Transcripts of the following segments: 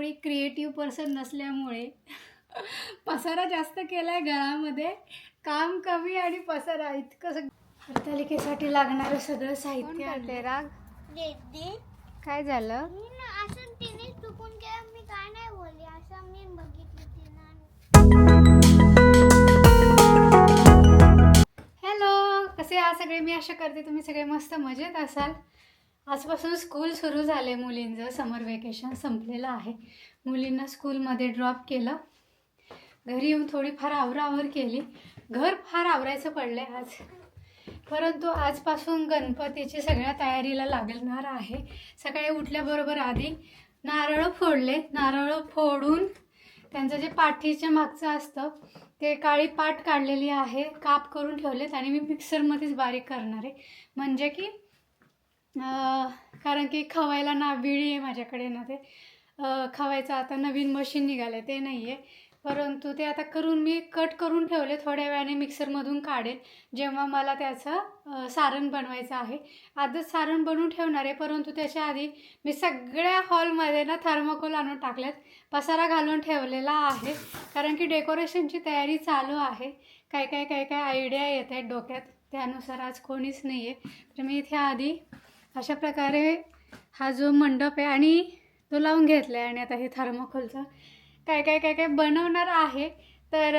एवढी creative person नसल्यामुळे पसारा जास्त केलाय घरामध्ये काम कमी आणि पसारा इतकं सग हरतालिकेसाठी लागणारं सगळं साहित्य आणलंय. राग? दीदी काय झालं? मी ना असं तिने चुकून केलं मी काय नाही बोलली. असं मी बघितलं तिनं. हॅलो कसे आहात सगळे? मी आशा करते तुम्ही सगळे मस्त मजेत असाल. आजपासून स्कूल सुरू झाले मुलींचं. समर वेकेशन संपलेलं आहे. मुलींना स्कूलमध्ये ड्रॉप केलं. घरी येऊन थोडीफार आवरावर केली. घर फार आवरायचं आहे आज. परंतु आजपासून गणपतीची सगळ्या तयारीला लागणार आहे. सकाळी उठल्याबरोबर आधी नारळ फोडले. नारळ फोडून त्यांचं जे पाठीच्या मागचं असतं ते काळी पाट काढलेली आहे. काप करून ठेवलेत आणि मी मिक्सरमध्येच बारीक करणार आहे. म्हणजे की कारण की खवायला ना विळी आहे माझ्याकडे ना ते. खवायचं आता नवीन मशीन निघालं आहे ते नाही आहे परंतु ते आता करून मी कट करून ठेवले थोड्या वेळाने मिक्सरमधून काढेल जेव्हा मला त्याचं सारण बनवायचं आहे. आधीच सारण बनवून ठेवणार आहे परंतु त्याच्या आधी मी सगळ्या हॉलमध्ये ना थर्मोकोल आणून टाकल्यात पसारा घालून ठेवलेला आहे. कारण की डेकोरेशनची तयारी चालू आहे. काय काय काय काय आयडिया येत आहेत डोक्यात. त्यानुसार आज कोणीच नाही आहे तर मी इथे आधी अशा प्रकारे हा जो मंडप आहे आणि तो लावून घेतला आहे आणि आता हे थर्मोकोलचं काय काय काय काय बनवणार आहे. तर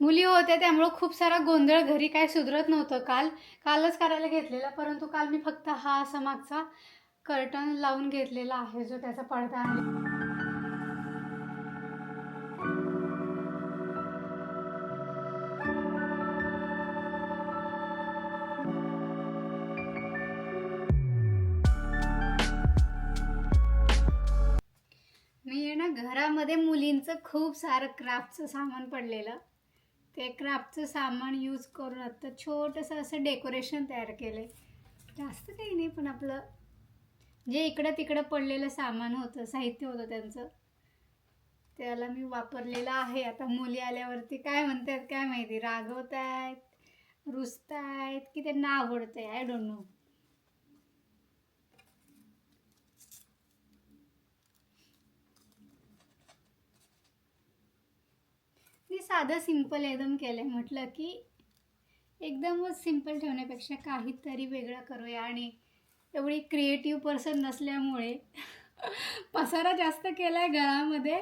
मुली होत्या त्यामुळं खूप सारा गोंधळ घरी काय सुधरत नव्हतं काल. कालच करायला घेतलेला परंतु काल मी फक्त हा असा मागचा कर्टन लावून घेतलेला आहे जो त्याचा पडदा आहे. मध्ये मुलींचं खूप सारं क्राफ्टचं सामान पडलेलं. ते क्राफ्टचं सामान यूज करून आता छोटंसं असं डेकोरेशन तयार केलं आहे जास्त काही नाही पण आपलं जे इकडं तिकडं पडलेलं सामान होतं साहित्य होतं त्यांचं त्याला मी वापरलेलं आहे. आता मुली आल्यावरती काय म्हणतात काय माहिती? रागवत आहेत रुसत आहेत की त्यांना आवडतंय? आय डोंट नो साधं सिंपल एकदम केलं आहे म्हटलं की एकदमच सिंपल ठेवण्यापेक्षा काहीतरी वेगळं करूया. आणि एवढी क्रिएटिव्ह पर्सन नसल्यामुळे पसारा जास्त केला आहे घरामध्ये.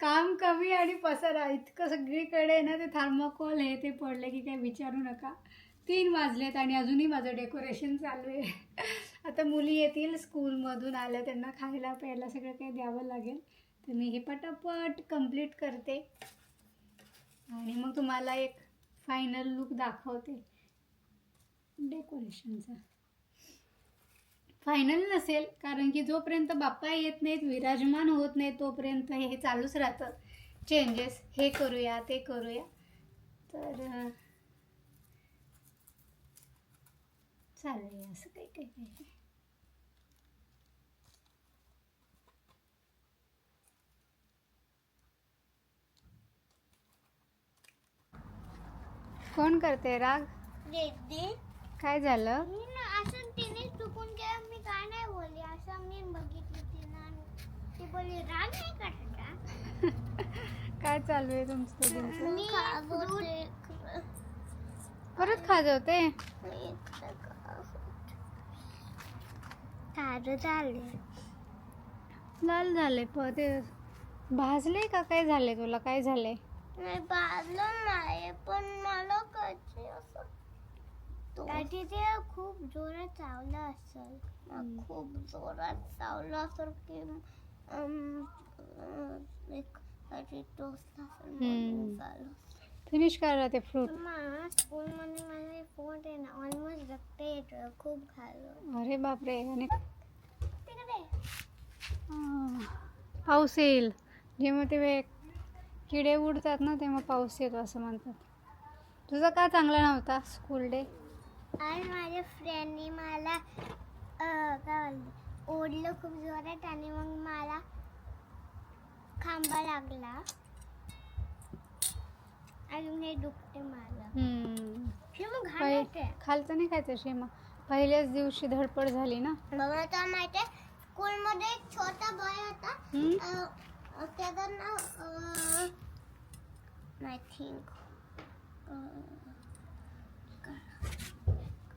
काम कमी आणि पसारा. इतकं सगळीकडे ना ते थर्माकोल हे ते पडले की काही विचारू नका. तीन वाजलेत आणि अजूनही माझं डेकोरेशन चालू आहे. आता मुली येतील स्कूलमधून आल्या त्यांना खायला प्यायला सगळं काही द्यावं लागेल. तर मी हे पटापट कंप्लीट करते. आणि मग तुम्हाला एक फायनल लुक दाखवते. डेकोरेशनचा फायनल नसेल कारण की जोपर्यंत बाप्पा येत नाहीत विराजमान होत नाही तोपर्यंत हे चालूच राहतं. चेंजेस हे करूया ते करूया. तर चालेल असं काही काही काही. कोण करते राग? दीदी. काय झालं? मी ना असं तिने चुकून केलं मी काय नाही बोलली. असं मी बघितलं तिनं ती बोलली राग नाही करता काय चालू आहे तुमचं तुमचं मी परत खाजवते? साधं चालले लाल झाले प ते भाजले का? काय झाले तुला? काय झाले नाही भाजलं नाही पण मला कधी असं. कधी ते खूप जोरात चावलं असेल. खूप जोरात चावलं असेल की एक कधी टोचलं असेल. झालं. फिनिश करा ते फ्रूट. मला स्कूलमध्ये माझे फोट आहे ना ऑलमोस्ट रक्त येतं खूप खाल्लं अरे बापरे आणि तिकडे पाऊस येईल. जेव्हा ते वे किडे उडतात ना तेव्हा पाऊस येतो असं म्हणतात. तुझा का चांगला नव्हता स्कूल डे आणि माझ्या फ्रेंडने मला काय ओढलं खूप जोरात आणि मग मला खांबा लागला. अजून हे दुखते मला. हे खालचं नाही खायचं शेमा? पहिल्याच दिवशी धडपड झाली ना? मला तर माहिती स्कूलमध्ये एक छोटा बॉय होता. त्याचं नाव I think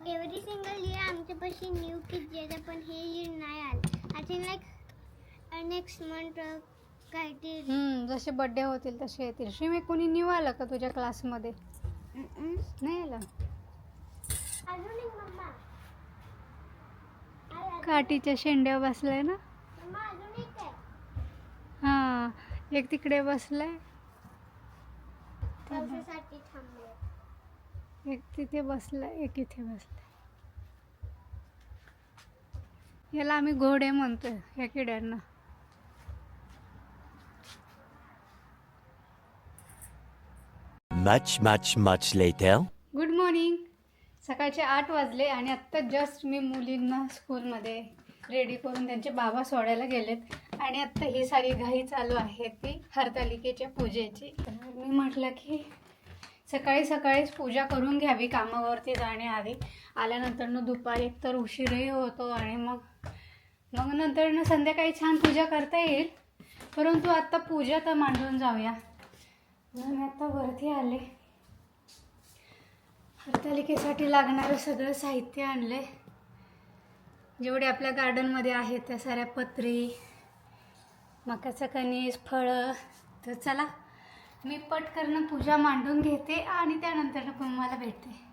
every single year आमच्यापाशी न्यू किट येतं पण हे इयर नाही आलं. I think like next month काहीतरी. हम्म, जसे बड्डे होतील तसे येतील. श्रीमे कोणी न्यू आलं का तुझ्या क्लासमध्ये नाही आलं? अजून एक मम्मा काठीच्या शेंड्या बसलाय ना? मम्मा अजून एक आहे. हा एक तिकडे बसलाय. पावसासाठी थांबले. एक तिथे बसलाय एक इथे बसलाय याला आम्ही घोडे म्हणतोय या किड्यांना. Much, much, much later. Good morning सकाळचे आठ वाजले आणि आत्ता जस्ट मी मुलींना स्कूलमध्ये रेडी करून त्यांचे बाबा सोडायला गेलेत. आणि आत्ता ही सारी घाई चालू आहे ती हरतालिकेच्या पूजेची. तर मी म्हटलं की सकाळी सकाळीच पूजा करून घ्यावी कामावरती जाण्याआधी आल्यानंतरनं दुपारी एकतर उशीरही होतो आणि मग मग नंतर संध्याकाळी छान पूजा करता येईल. परंतु आत्ता पूजा तर मांडून जाऊया. म्हणून मी आत्ता वरती आले. हरतालिकेसाठी लागणारं सगळं साहित्य आणले जेवढे आपल्या गार्डनमध्ये आहेत त्या साऱ्या पत्री मकाचं कणीस फळं तर चला मी पटकन पूजा मांडून घेते आणि त्यानंतर मला भेटते.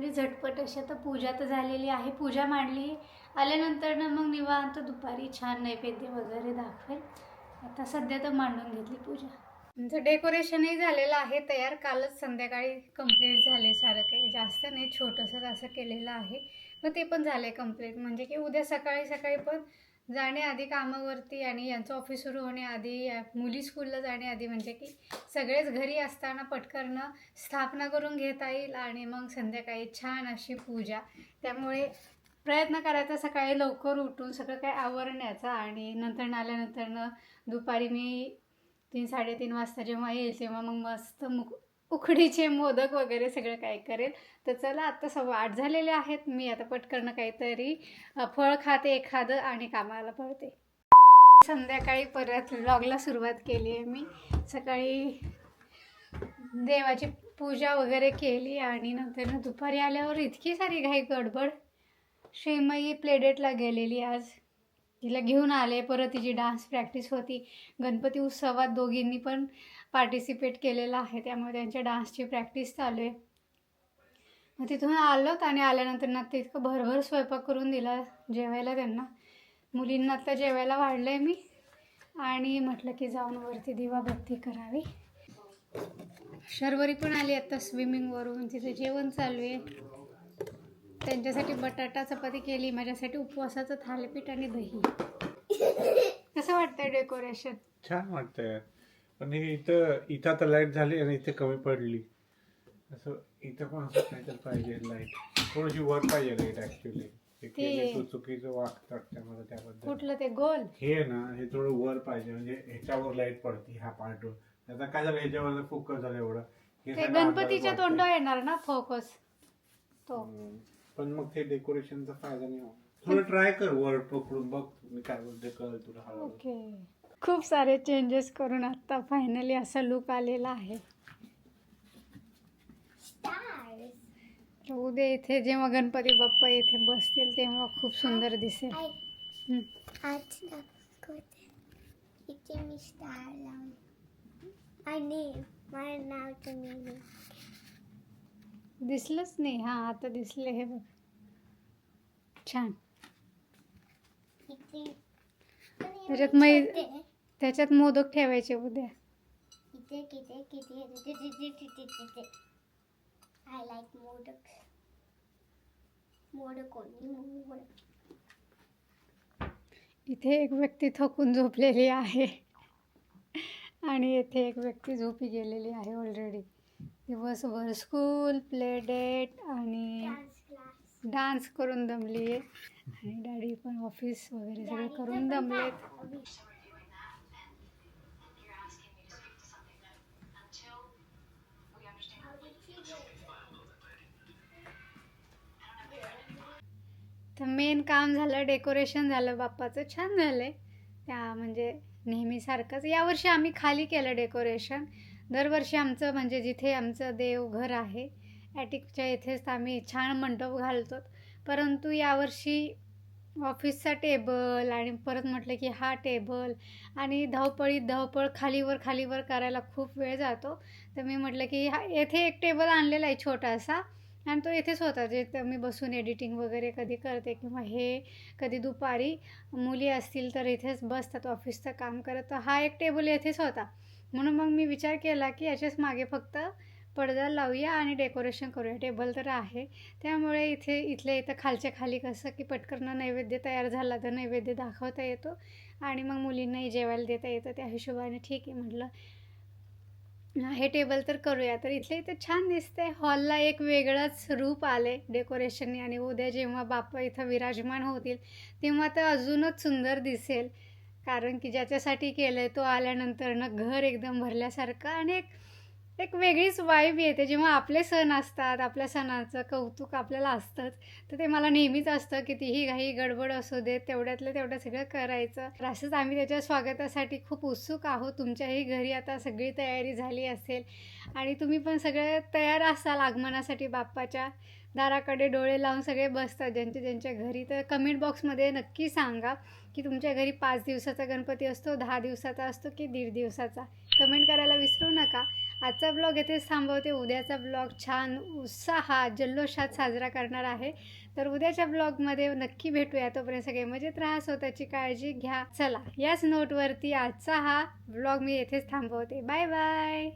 आपली झटपट अशी आता पूजा तर झालेली आहे. पूजा मांडली. आल्यानंतर ना मग निवांत दुपारी छान नैवेद्य वगैरे दाखवेल. आता सध्या तर मांडून घेतली पूजा. आमचं डेकोरेशनही झालेलं आहे तयार. कालच संध्याकाळी कंप्लीट झाले सारं काही. जास्त नाही छोटंसं असं केलेलं आहे. मग ते पण झालं आहे कंप्लीट म्हणजे की उद्या सकाळी सकाळी पण जाण्याआधी कामावरती आणि यांचं ऑफिस सुरू होण्याआधी मुली स्कूलला जाण्याआधी म्हणजे की सगळेच घरी असताना पटकरनं स्थापना करून घेता येईल आणि मग संध्याकाळी छान अशी पूजा. त्यामुळे प्रयत्न करायचा सकाळी लवकर उठून सगळं काय आवरण्याचा आणि नंतर आल्यानंतरनं दुपारी मी तीन साडेतीन वाजता जेव्हा येईल तेव्हा मग मस्त मुक उकडीचे मोदक वगैरे सगळं काय करेल. तर चला आत्ता सव्वा आठ झालेले आहेत. मी आता पटकरणं काहीतरी फळ खाते एखादं आणि कामाला पळते. संध्याकाळी परत व्लॉगला सुरुवात केली आहे मी. सकाळी देवाची पूजा वगैरे केली आणि नंतर दुपारी आल्यावर इतकी सारी घाई गडबड. श्रीमयी प्लेडेटला गेलेली आज. तिला घेऊन आले परत तिची डान्स प्रॅक्टिस होती. गणपती उत्सवात दोघींनी पण पार्टिसिपेट केलेलं आहे. त्यामुळे त्यांच्या डान्सची प्रॅक्टिस चालू आहे. मग तिथून आलोत आणि आल्यानंतर ना तितकं भरभर स्वयंपाक करून दिला जेवायला त्यांना. मुलींना आता जेवायला वाढलं आहे मी. आणि म्हटलं की जाऊन वरती दिवाबत्ती करावी. शर्वरी पण आली आत्ता स्विमिंगवरून तिथे जेवण चालू आहे. त्यांच्यासाठी बटाटा चपाती केली माझ्यासाठी उपवासाचं थालीपीठ आणि दही. कसं वाटतंय डेकोरेशन छान वाटतंय. पण हे इथं इथं आता लाइट झाली आणि इथे कमी पडली. असं इथं पण असं काहीतरी पाहिजे लाइट थोडीशी वर पाहिजे लाइट ऍक्च्युली ते- चुकीचं वागतात त्यामध्ये त्याबद्दल. कुठलं ते गोल? हे ना हे थोडं वर पाहिजे. म्हणजे ह्याच्यावर लाइट पडते ह्या पार्टवर आता काय झालं ह्याच्यावर फोकस झालं एवढं. हे ते सगळं गणपतीच्या अंधारात तोंडावर येणार ना फोकस तो. पण मग ते डेकोरेशनचा फायदा नाही होत थोडं ट्राय कर वर पकडून बघ मी काय बोलते कळेल तुला हळूहळू. ओके. खूप सारे चेंजेस करून आता फायनली असा लुक आलेला आहे. उद्या इथे जेव्हा गणपती बाप्पा इथे बसतील तेव्हा खूप सुंदर दिसेल. दिसलंच नाही. हा आता दिसले हे बघ. छान. त्याच्यात मै त्याच्यात मोदक ठेवायचे उद्या. इथे किती किती तिथे तिथे तिथे तिथे आय लाईक मोदक मोदक कोणी मोदक. इथे एक व्यक्ती थकून झोपलेली आहे. आणि येथे एक व्यक्ती झोपी गेलेली आहे ऑलरेडी दिवसभर स्कूल प्ले डेट आणि डान्स करून दमली आहे आणि डॅडी पण ऑफिस वगैरे सगळं करून दमलेत. तर मेन काम झालं डेकोरेशन झालं बाप्पाचं छान झालं आहे त्या म्हणजे नेहमीसारखंच. यावर्षी आम्ही खाली केलं डेकोरेशन दरवर्षी आमचं म्हणजे जिथे आमचं देवघर आहे ॲटिकच्या इथेच आम्ही छान मंडप घालतो परंतु यावर्षी ऑफिसचा टेबल आणि परत म्हटलं की हा टेबल आणि धावपळीत धावपळ खालीवर खालीवर करायला खूप वेळ जातो. तर मी म्हटलं की हा येथे एक टेबल आणलेला आहे छोटासा. आणि तो येथेच होता जे तर मी बसून एडिटिंग वगैरे कधी करते किंवा हे कधी दुपारी मुली असतील तर इथेच बसतात ऑफिसचं काम करत. तर हा एक टेबल येथेच होता. म्हणून मग मी विचार केला की याच्याच मागे फक्त पडदा लावूया आणि डेकोरेशन करूया. टेबल तर आहे. त्यामुळे इथे इथल्या इथं खालच्या खाली कसं की पटकन नैवेद्य तयार झाला तर नैवेद्य दाखवता येतो आणि मग मुलींनाही जेवायला देता येतं. त्या हिशोबाने ठीक आहे म्हटलं. हे टेबल तर करूया. तर इथले इथे छान दिसते हॉलला एक वेगळंच रूप आले डेकोरेशनने आणि उद्या जेव्हा बाप्पा इथं विराजमान होतील तेव्हा तर अजूनच सुंदर दिसेल. कारण की ज्याच्यासाठी केलं आहे तो आल्यानंतर ना घर एकदम भरल्यासारखं आणि एक एक वेगळीच वाईब येते. जेव्हा आपले सण असतात आपल्या सणाचं कौतुक आपल्याला असतंच तर ते मला नेहमीच असतं कितीही घाई गडबड असू देत तेवढ्यातलं तेवढं सगळं करायचं. असंच आम्ही त्याच्या स्वागतासाठी खूप उत्सुक आहोत. तुमच्याही घरी आता सगळी तयारी झाली असेल आणि तुम्ही पण सगळे तयार असाल आगमनासाठी बाप्पाच्या दाराकडे डोळे लावून सगळे बसतात. ज्यांच्या ज्यांच्या घरी तर कमेंट बॉक्समध्ये नक्की सांगा की तुमच्या घरी पाच दिवसाचा गणपती असतो दहा दिवसाचा असतो की दीड दिवसाचा. कमेंट करायला विसरू नका. आजचा ब्लॉग येथेच थांबवते. उद्याचा ब्लॉग छान उत्साहात जल्लोषात साजरा करणार आहे. तर उद्याच्या ब्लॉगमध्ये नक्की भेटूया. तोपर्यंत सगळे मजेत राहा स्वतःची काळजी घ्या. चला याच नोटवरती आजचा हा ब्लॉग मी येथेच थांबवते. Bye bye